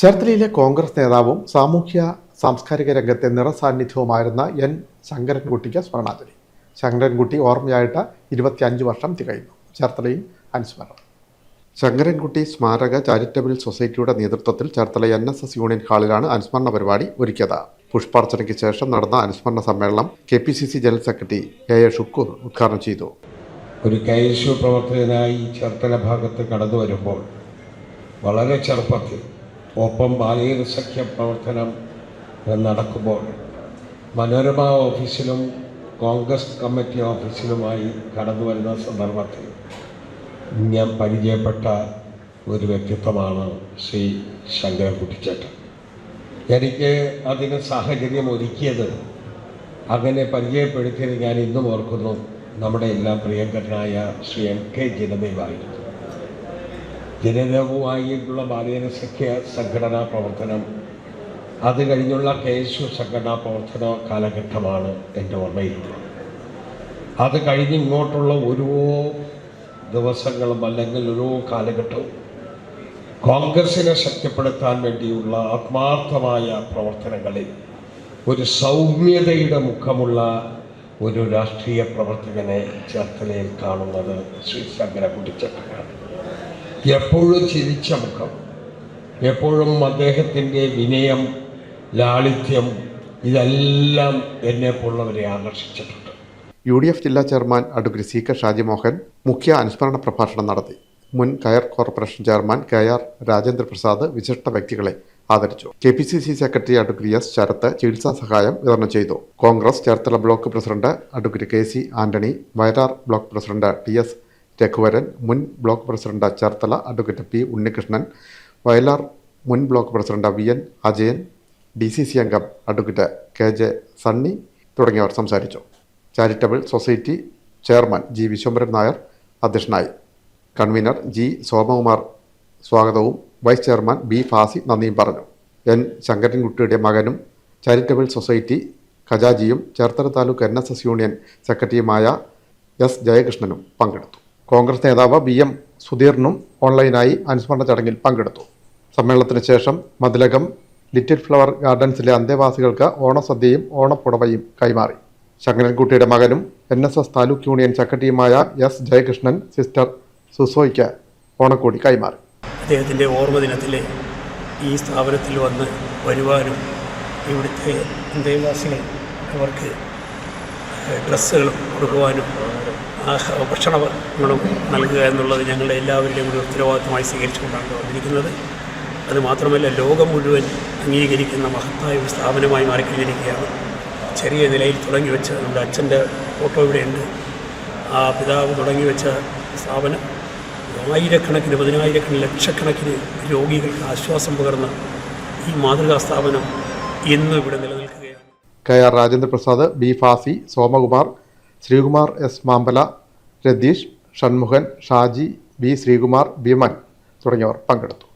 ചേർത്തലയിലെ കോൺഗ്രസ് നേതാവും സാമൂഹ്യ സാംസ്കാരിക രംഗത്തെ നിറസാന്നിധ്യവുമായിരുന്ന എൻ ശങ്കരൻകുട്ടിക്ക് സ്മരണാഞ്ജലി. ശങ്കരൻകുട്ടി ഓർമ്മയായിട്ട് ഇരുപത്തിയഞ്ച് വർഷം തികയുന്നു. ചേർത്തലയിൽ അനുസ്മരണം. ശങ്കരൻകുട്ടി സ്മാരക ചാരിറ്റബിൾ സൊസൈറ്റിയുടെ നേതൃത്വത്തിൽ Cherthala N S S union ഹാളിലാണ് അനുസ്മരണ പരിപാടി ഒരുക്കിയത്. പുഷ്പാർച്ചനയ്ക്ക് ശേഷം നടന്ന അനുസ്മരണ സമ്മേളനം K P C C general secretary A A Shukoor ഉദ്ഘാടനം ചെയ്തു. ഒരു കൈശു പ്രവർത്തകനായി ചേർത്തല ഭാഗത്ത് കടന്നു വരുമ്പോൾ വളരെ ചെറുപ്പത്തിൽ ഒപ്പം ബാലീർ സഖ്യ പ്രവർത്തനം നടക്കുമ്പോൾ മനോരമ ഓഫീസിലും കോൺഗ്രസ് കമ്മിറ്റി ഓഫീസിലുമായി കടന്നു വരുന്ന സന്ദർഭത്തിൽ ഞാൻ പരിചയപ്പെട്ട ഒരു വ്യക്തിത്വമാണ് ശ്രീ ശങ്കരകുട്ടിച്ചേട്ടൻ എനിക്ക് അതിന് സാഹചര്യം ഒരുക്കിയത് അങ്ങനെ പരിചയപ്പെടുത്തിയത് ഞാൻ ഇന്നും ഓർക്കുന്നു. നമ്മുടെ എല്ലാം പ്രിയങ്കരനായ ശ്രീ എം കെ ജനദേവായിരുന്നു ജനദേവുമായിട്ടുള്ള ബാലജന സഖ്യ സംഘടനാ പ്രവർത്തനം അത് കഴിഞ്ഞുള്ള കെ എസ് യു സംഘടനാ പ്രവർത്തന കാലഘട്ടമാണ് എന്റെ ഓർമ്മയിലുള്ളത് അത് കഴിഞ്ഞ് ഇങ്ങോട്ടുള്ള ഓരോ ദിവസങ്ങളും അല്ലെങ്കിൽ ഓരോ കാലഘട്ടവും കോൺഗ്രസിനെ ശക്തിപ്പെടുത്താൻ വേണ്ടിയുള്ള ആത്മാർത്ഥമായ പ്രവർത്തനങ്ങളിൽ ഒരു സൗമ്യതയുടെ മുഖമുള്ള ഒരു രാഷ്ട്രീയ പ്രവർത്തകനെ ചേർത്തലയിൽ കാണുന്നത് ശ്രീ ശങ്കര കുട്ടിച്ചട്ടനാണ് എപ്പോഴും ചിരിച്ച മുഖം. എപ്പോഴും അദ്ദേഹത്തിന്റെ വിനയം ലാളിത്യം ഇതെല്ലാം എന്നെ പോലുള്ളവരെ ആകർഷിച്ചിട്ടുണ്ട്. യു ഡി എഫ് ജില്ലാ chairman advocate C K Shajimohan മുഖ്യ അനുസ്മരണ പ്രഭാഷണം നടത്തി. മുൻ കയർ corporation chairman K R Rajendra Prasad വിശിഷ്ട വ്യക്തികളെ ആദരിച്ചു. K P C C secretary advocate S Sarath ചികിത്സാ സഹായം വിതരണം ചെയ്തു. Congress Cherthala block president advocate K C Antony Vayalar block president T S Raghuvaran മുൻ block president Cherthala advocate P Unnikrishnan Vayalar മുൻ block president V N Ajayan D C C അംഗം advocate K J Sunny തുടങ്ങിയവർ സംസാരിച്ചു. Charitable society chairman G Vishwambharan Nair അധ്യക്ഷനായി. Convener G Somakumar സ്വാഗതവും vice chairman B ഫാസി നന്ദിയും പറഞ്ഞു. N ശങ്കരൻകുട്ടിയുടെ മകനും charitable society ഖജാജിയും Cherthala taluk N S S union സെക്രട്ടറിയുമായ എസ് ജയകൃഷ്ണനും പങ്കെടുത്തു. കോൺഗ്രസ് നേതാവ് വി എം സുധീറിനും ഓൺലൈനായി അനുസ്മരണ ചടങ്ങിൽ പങ്കെടുത്തു. സമ്മേളനത്തിന് ശേഷം മതിലകം ലിറ്റിൽ ഫ്ലവർ ഗാർഡൻസിലെ അന്തേവാസികൾക്ക് ഓണസദ്യയും ഓണപ്പുടവയും കൈമാറി. ശങ്കരൻകുട്ടിയുടെ മകനും N S S taluk union സെക്രട്ടറിയുമായ എസ് ജയകൃഷ്ണൻ സിസ്റ്റർ സുസോയ്ക്ക് ഓണക്കോടി കൈമാറി. അദ്ദേഹത്തിന്റെ ഓർമ്മ ദിനത്തിൽ ഈ സ്ഥാപനത്തിൽ വന്ന് വരുവാനും ഇവിടുത്തെ അന്തേവാസികൾ അവർക്ക് ഡ്രസ്സുകൾ കൊടുക്കുവാനും ഭക്ഷണങ്ങളും നൽകുക എന്നുള്ളത് ഞങ്ങളുടെ എല്ലാവരുടെയും ഒരു ഉത്തരവാദിത്തമായി സ്വീകരിച്ചുകൊണ്ടാണ് വന്നിരിക്കുന്നത്. അതുമാത്രമല്ല ലോകം മുഴുവൻ അംഗീകരിക്കുന്ന മഹത്തായ ഒരു സ്ഥാപനമായി മാറിക്കഴിഞ്ഞിരിക്കുകയാണ് ചെറിയ നിലയിൽ തുടങ്ങി വെച്ച നമ്മുടെ അച്ഛന്റെ ഫോട്ടോ ഇവിടെയുണ്ട്. ആ പിതാവ് തുടങ്ങി വെച്ച സ്ഥാപനം ആയിരക്കണക്കിന് പതിനായിരക്കണക്കിന് ലക്ഷക്കണക്കിന് രോഗികൾക്ക് ആശ്വാസം പകർന്ന ഈ മാതൃകാ സ്ഥാപനം ഇന്നും ഇവിടെ നിലനിൽക്കുകയാണ്. K R Rajendraprasad B Fasi Somakumar Sreekumar S Mampala Ratheesh Shanmughan Shaji B Sreekumar Bheeman തുടങ്ങിയവർ പങ്കെടുത്തു.